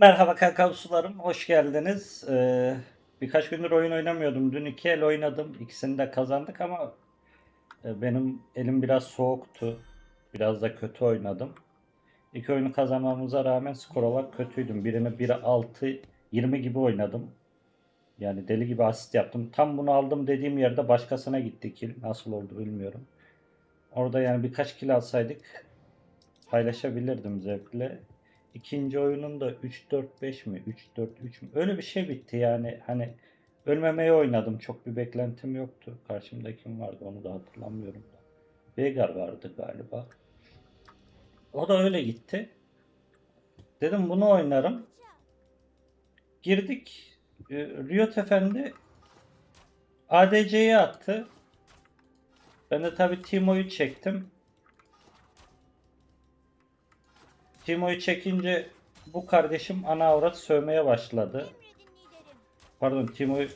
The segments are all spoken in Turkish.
Merhaba kakao sularım, hoş geldiniz. Ee, birkaç gündür oyun oynamıyordum. Dün iki el oynadım. İkisini de kazandık ama e, benim elim biraz soğuktu. Biraz da kötü oynadım. İki oyunu kazanmamıza rağmen skor olarak kötüydüm. Birini 1-6, 20 gibi oynadım. Yani deli gibi asist yaptım. Tam bunu aldım dediğim yerde başkasına gitti kill. Nasıl oldu bilmiyorum. Orada yani birkaç kill alsaydık paylaşabilirdim zevkle. İkinci oyunun da 3-4-5 mi? 3-4-3 mü? Öyle bir şey bitti yani. Hani ölmemeye oynadım. Çok bir beklentim yoktu. Karşımda kim vardı onu da hatırlamıyorum. Veigar vardı galiba. O da öyle gitti. Dedim bunu oynarım. Girdik. Ee, Riot Efendi ADC'ye attı. Ben de tabii Timo'yu çektim. Timo'yu çekince bu kardeşim ana avrat sövmeye başladı. Pardon Timo'yu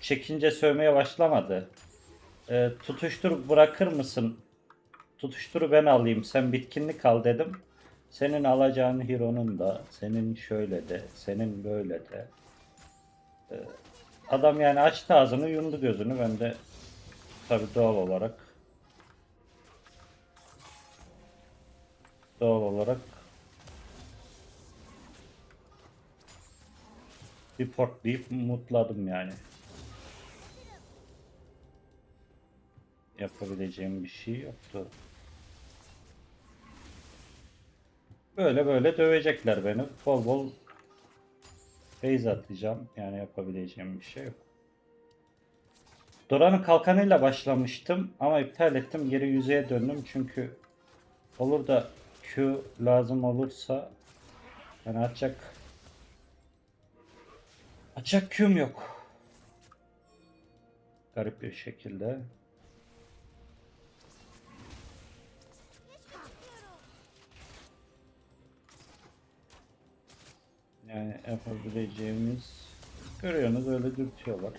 çekince sövmeye başlamadı. Ee, tutuştur bırakır mısın? Tutuşturu ben alayım sen bitkinlik al dedim. Senin alacağın Hiro'nun da, senin şöyle de, senin böyle de. Ee, adam yani açtı ağzını yumdu gözünü ben de tabi doğal olarak doğal olarak bir portlayıp mutladım yani. Yapabileceğim bir şey yoktu. Böyle böyle dövecekler beni. Bol bol base atacağım. Yani yapabileceğim bir şey yok. Dora'nın kalkanıyla başlamıştım ama iptal ettim. Geri yüzeye döndüm çünkü olur da Q lazım olursa yani atacak atacak Q'm yok. Garip bir şekilde. Yani yapabileceğimiz görüyorsunuz öyle dürtüyorlar.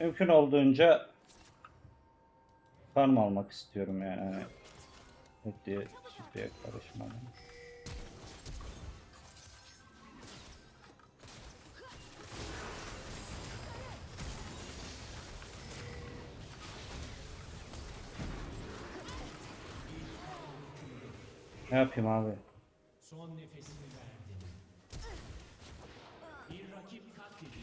Mümkün olduğunca farm almak istiyorum yani. Hani diye sütlüye karışmadan. Ne yapayım abi? Son nefesini verdin. Bir rakip katledildi.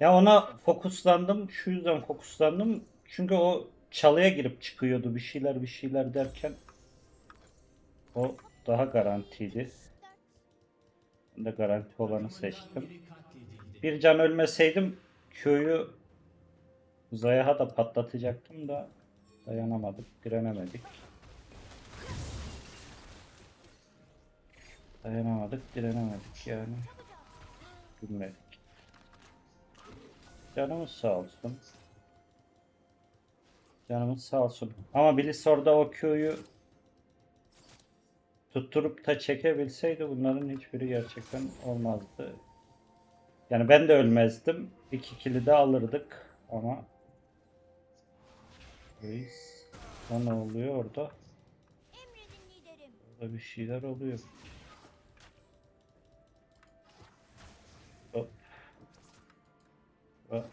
Ya ona fokuslandım. Şu yüzden fokuslandım. Çünkü o çalıya girip çıkıyordu bir şeyler bir şeyler derken o daha garantiydi. Ben de garanti olanı seçtim. Bir can ölmeseydim Q'yu Zayah'a da patlatacaktım da dayanamadık, direnemedik. Dayanamadık, direnemedik yani. Bilmedik. Canımız sağ olsun. Canımız sağ olsun. Ama Bliss orada o Q'yu tutturup da çekebilseydi bunların hiçbiri gerçekten olmazdı. Yani ben de ölmezdim. İki kili de alırdık ama Reis o ne oluyor orada? Orada bir şeyler oluyor.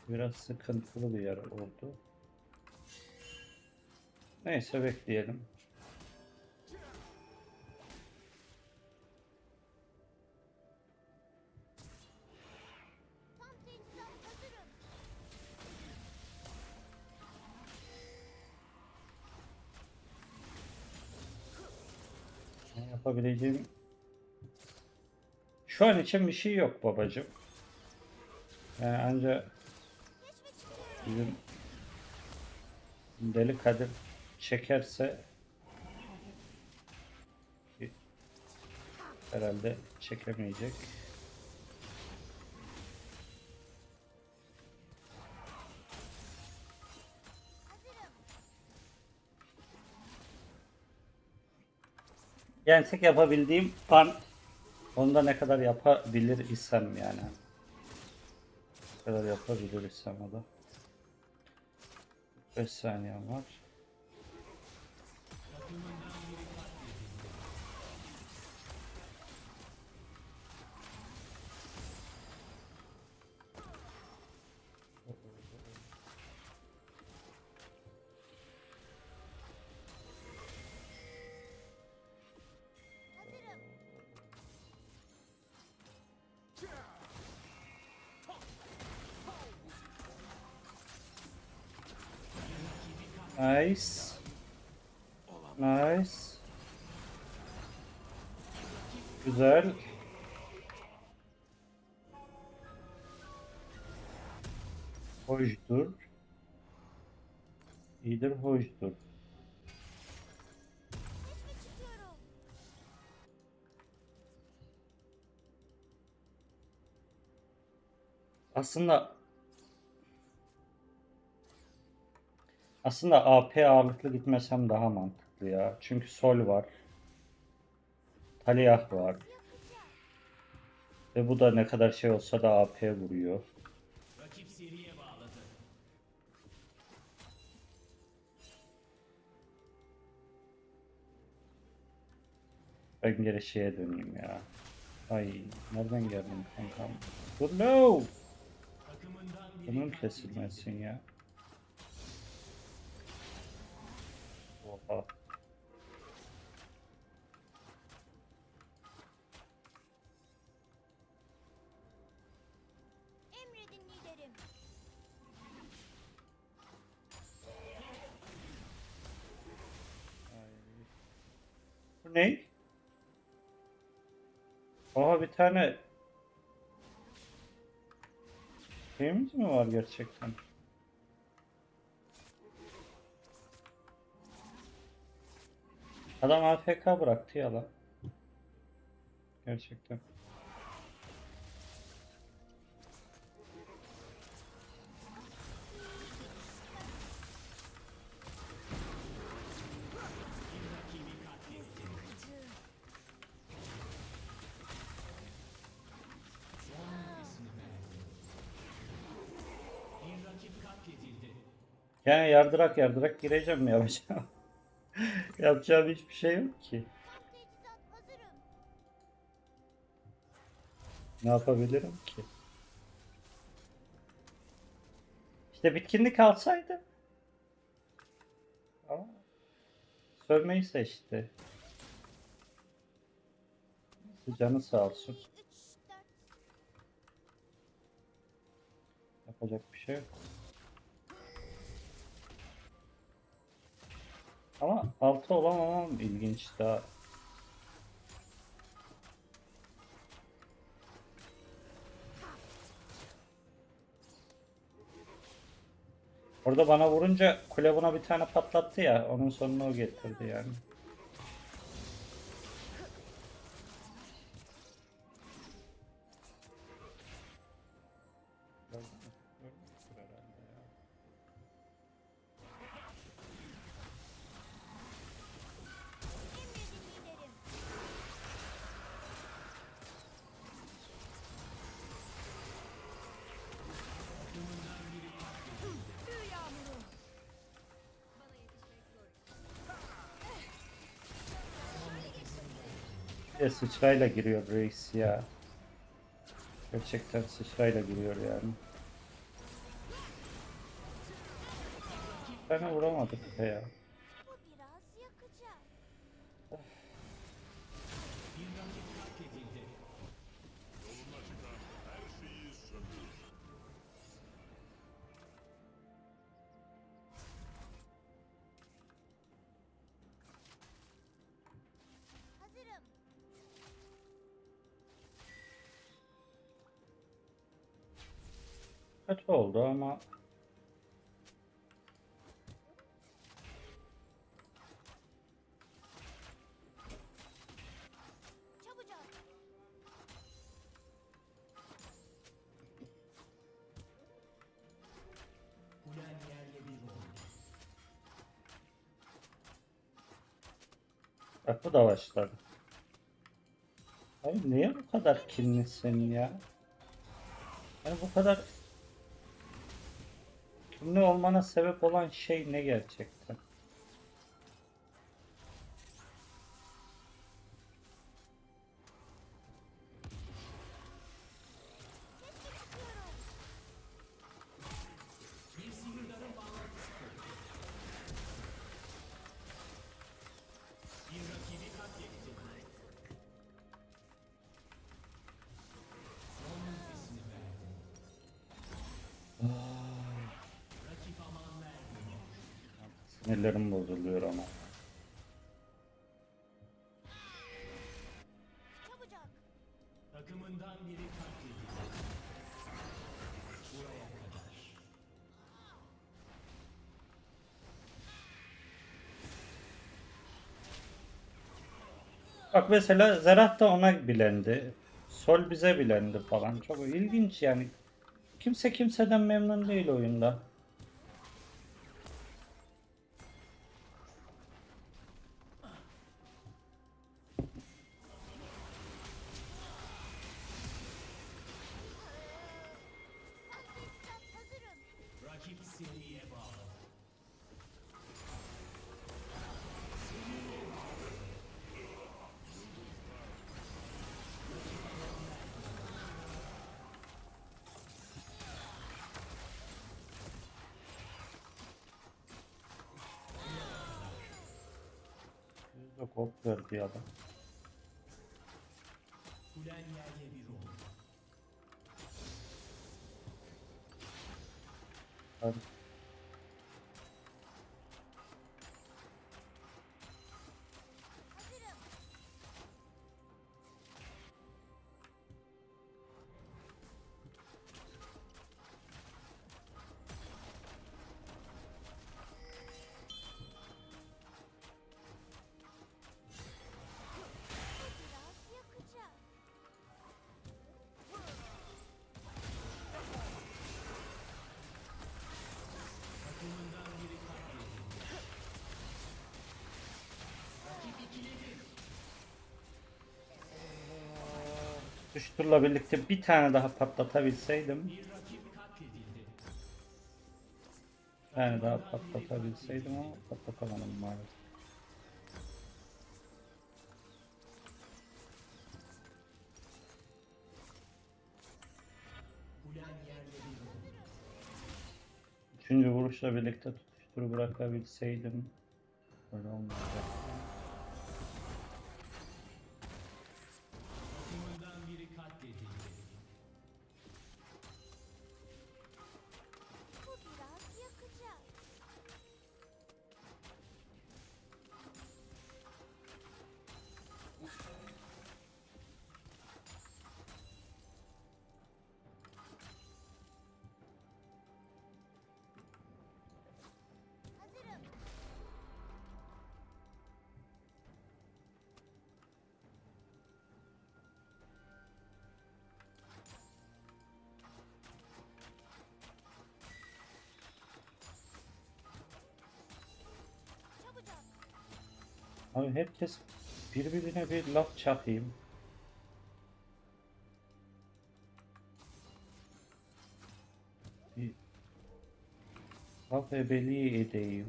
Biraz sıkıntılı bir yer oldu. Neyse bekleyelim. Yapabileceğim şu an için bir şey yok babacım. Yani ancak bizim Deli Kadir çekerse herhalde çekemeyecek. Yani tek yapabildiğim fan onda ne kadar yapabilir isem yani. Ne kadar yapabilir isem o da. 5 saniyem var. Nice. Nice. Güzel. Hoştur. İyidir hoştur. Aslında aslında AP ağırlıklı gitmesem daha mantıklı ya. Çünkü Sol var. Taliyah var. Ve bu da ne kadar şey olsa da AP vuruyor. Ben geri şeye döneyim ya. Ay nereden geldin kankam? Dur no! Bunun kesilmesin ya. Oha. Emredin liderim. Bu ne? Oha bir tane şeyimiz mi var gerçekten? Adam AFK bıraktı ya lan. Gerçekten. Yani yardırak yardırak gireceğim mi yapacağım? Yapacağım hiçbir şey yok ki. Ne yapabilirim ki? İşte bitkinlik alsaydı. Ama sövmeyi seçti. Canı sağ olsun. 2, 3, 4. Yapacak bir şey yok. Ama altı olamamam ilginç daha. Orada bana vurunca kule buna bir tane patlattı ya. Onun sonunu o getirdi yani. E sıçrayla giriyor reis ya. Gerçekten sıçrayla giriyor yani. Bana vuramadık be ya. Kötü oldu ama bak bu da başladı. Abi niye bu kadar kinlisin ya? Yani bu kadar kinli olmana sebep olan şey ne gerçekten? Sinirlerim bozuluyor ama. Çabucak. Takımından biri katledildi. Buraya kadar. Bak mesela Zerat da ona bilendi. Sol bize bilendi falan. Çok ilginç yani. Kimse kimseden memnun değil oyunda. Yerle bir oldu. Hadi. Düştür'le birlikte bir tane daha patlatabilseydim. Bir tane daha patlatabilseydim ama patlatamadım maalesef. Üçüncü vuruşla birlikte tutuşturu bırakabilseydim. Öyle olmayacak. Abi herkes birbirine bir laf çakayım. Bir laf ebeliği edeyim.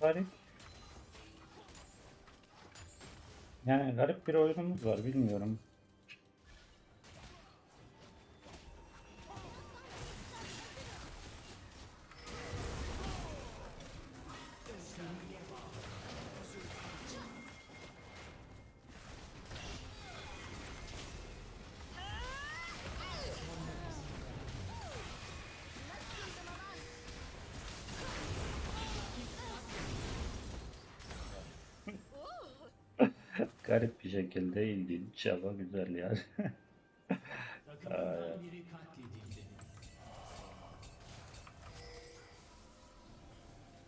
Garip. Yani garip bir oyunumuz var bilmiyorum. Garip bir şekilde ilginç ama güzel yani.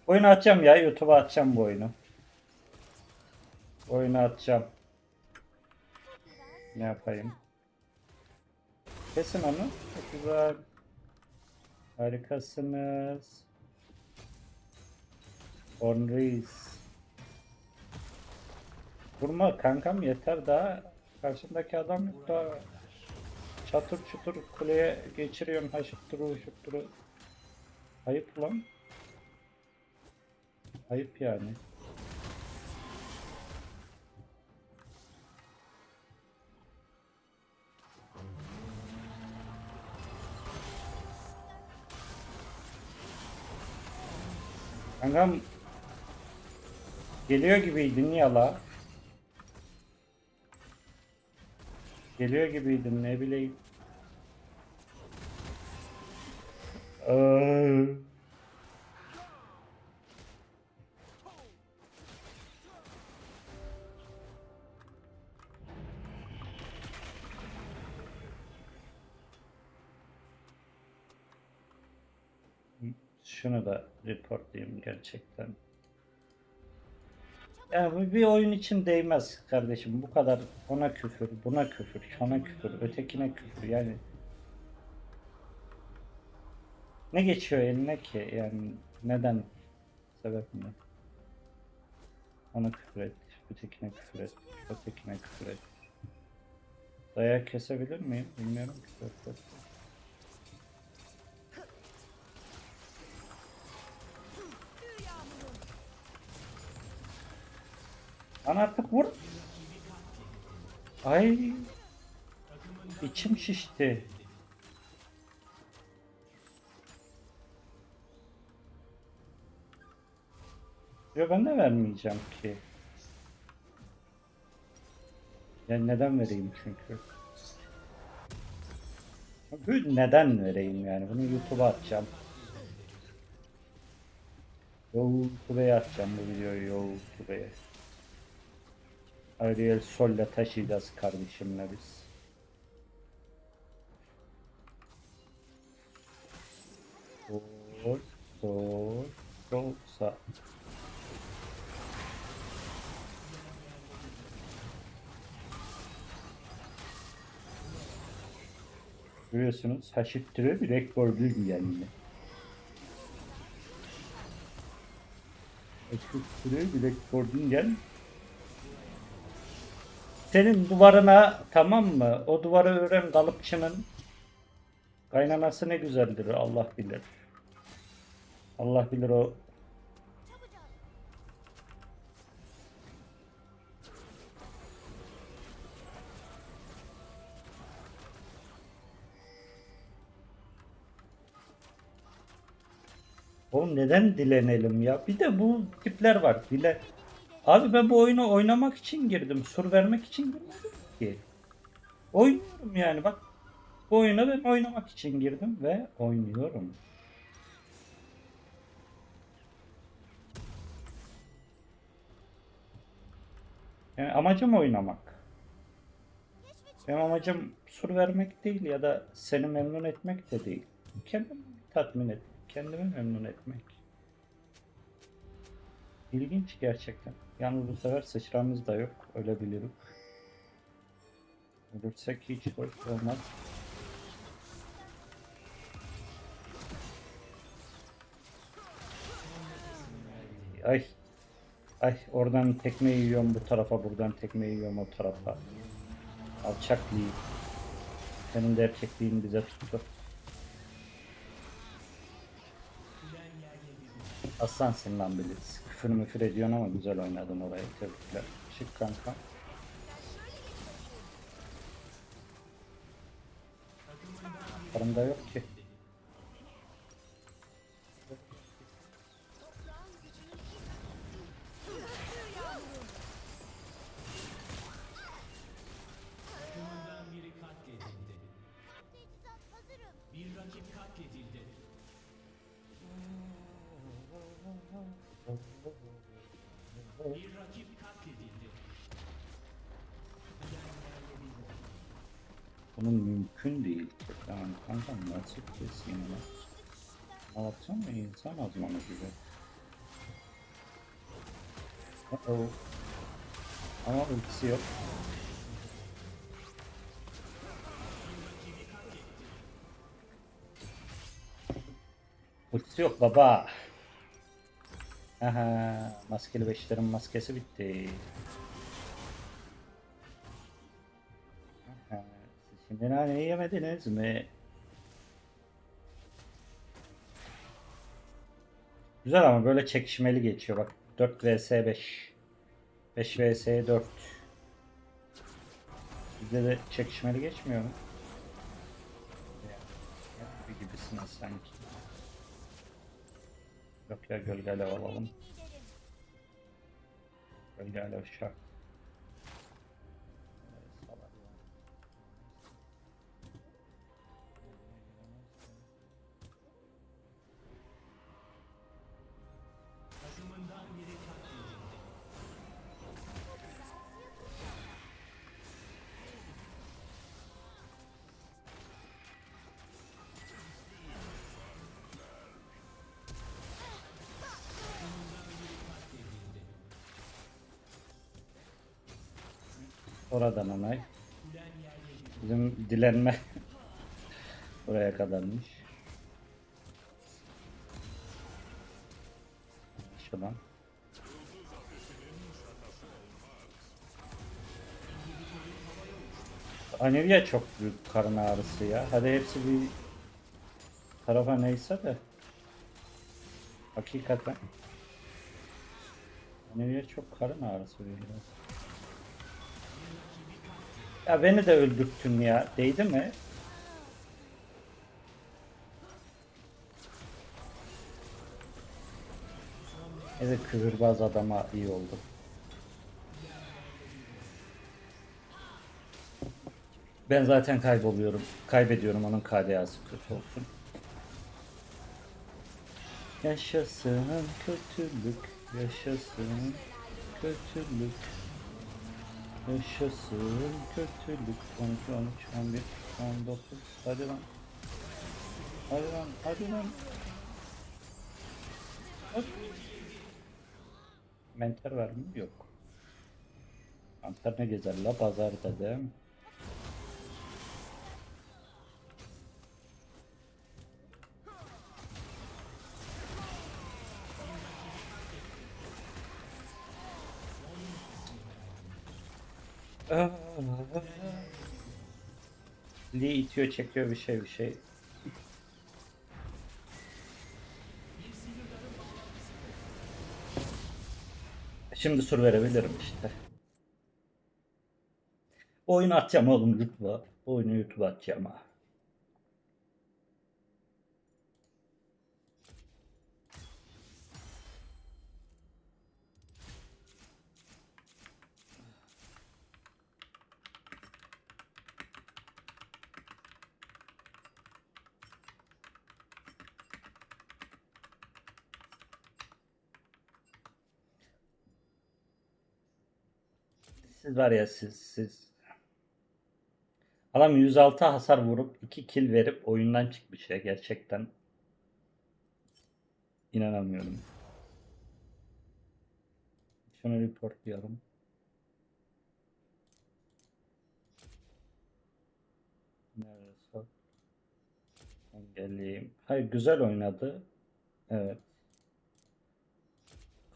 Oyunu atacağım ya YouTube'a atacağım bu oyunu. Oyunu atacağım. Ne yapayım? Kesin onu. Çok güzel. Harikasınız. Onreis. Vurma kankam yeter daha. Karşındaki adam yok daha. Çatır çutur kuleye geçiriyorsun haşıttırı huşuttırı. Ayıp lan. Ayıp yani. Kankam geliyor gibiydin ya la. Geliyor gibiydin ne bileyim. Aa. Şunu da reportlayayım gerçekten. Yani bu bir oyun için değmez kardeşim. Bu kadar ona küfür, buna küfür, şuna küfür, ötekine küfür yani. Ne geçiyor eline ki yani neden? Sebep ne? Ona küfür et, ötekine küfür et, ötekine küfür et. Dayak kesebilir miyim? Bilmiyorum ki. Lan artık vur. Ay. İçim şişti. Yo ben de vermeyeceğim ki. Yani neden vereyim çünkü? Neden vereyim yani? Bunu YouTube'a atacağım. YouTube'a atacağım bu videoyu YouTube'a. Ariel Sol'la taşıyacağız kardeşimle biz. Sol, sol, sol, sağ. Görüyorsunuz haşittire bir rekordu yani. Haşittire bir rekordun gel. Senin duvarına tamam mı? O duvarı ören kalıpçının kaynanası ne güzeldir Allah bilir. Allah bilir o. Oğlum neden dilenelim ya? Bir de bu tipler var. Dile. Abi ben bu oyunu oynamak için girdim. Sur vermek için girmedim ki. Oynuyorum yani bak. Bu oyuna ben oynamak için girdim ve oynuyorum. Yani amacım oynamak. Benim amacım sur vermek değil ya da seni memnun etmek de değil. Kendimi tatmin et, kendimi memnun etmek. İlginç gerçekten. Yalnız bu sefer sıçramız da yok, ölebiliriz. Ölürsek hiç hoş olmaz. Ay. Ay oradan tekme yiyorum bu tarafa, buradan tekme yiyorum o tarafa. Alçaklığı. Senin de erkekliğin bize tuttu. Aslansın lan Blitz. Küfür müfür ediyorsun ama güzel oynadın orayı. Tebrikler. Şık kanka. Paramda yok ki. Rakip katledildi. Bunun mümkün değil ki. Yani kanka nasıl keseyim lan? Anlatsam mı insan azmanı gibi. Uh -oh. Ama ultisi yok. Yok baba. Aha, maskeli beşlerin maskesi bitti. Aha, siz şimdi naneyi yemediniz mi? Güzel ama böyle çekişmeli geçiyor bak. 4 vs 5. 5 vs 4. Bizde de çekişmeli geçmiyor mu? Yani, gibi gibisiniz sanki. Yok ya gölge alev alalım. Gölge alev şart. Oradan onay. Bizim dilenme buraya kadarmış. Şuradan. Anivya çok büyük karın ağrısı ya. Hadi hepsi bir tarafa neyse de. Hakikaten. Anivya çok karın ağrısı biraz. Ya beni de öldürttün ya. Değdi mi? Evet küfürbaz adama iyi oldu. Ben zaten kayboluyorum. Kaybediyorum onun KDA'sı kötü olsun. Yaşasın kötülük, yaşasın kötülük. Yaşasın kötülük. 12, 13, 11, 19 Hadi lan. Hadi lan hadi lan. Hop. Mentor var mı? Yok. Mantar ne gezer la? Pazarda değil Lee itiyor çekiyor bir şey bir şey. Şimdi sur verebilirim işte. Bu oyunu atacağım oğlum YouTube'a. Oyunu YouTube'a atacağım ha. Siz var ya siz siz. Adam 106 hasar vurup 2 kill verip oyundan çıkmış ya gerçekten. İnanamıyorum. Şunu reportluyorum. Neresi? Engelleyeyim. Hayır güzel oynadı. Evet.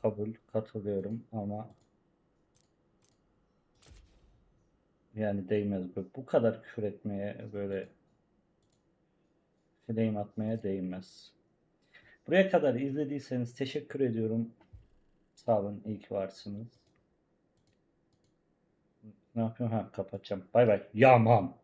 Kabul, katılıyorum ama yani değmez. Böyle Bu kadar küfür etmeye böyle flame atmaya değmez. Buraya kadar izlediyseniz teşekkür ediyorum. Sağ olun, iyi ki varsınız. Ne yapıyorum? Ha kapatacağım. Bay bay. Yaman.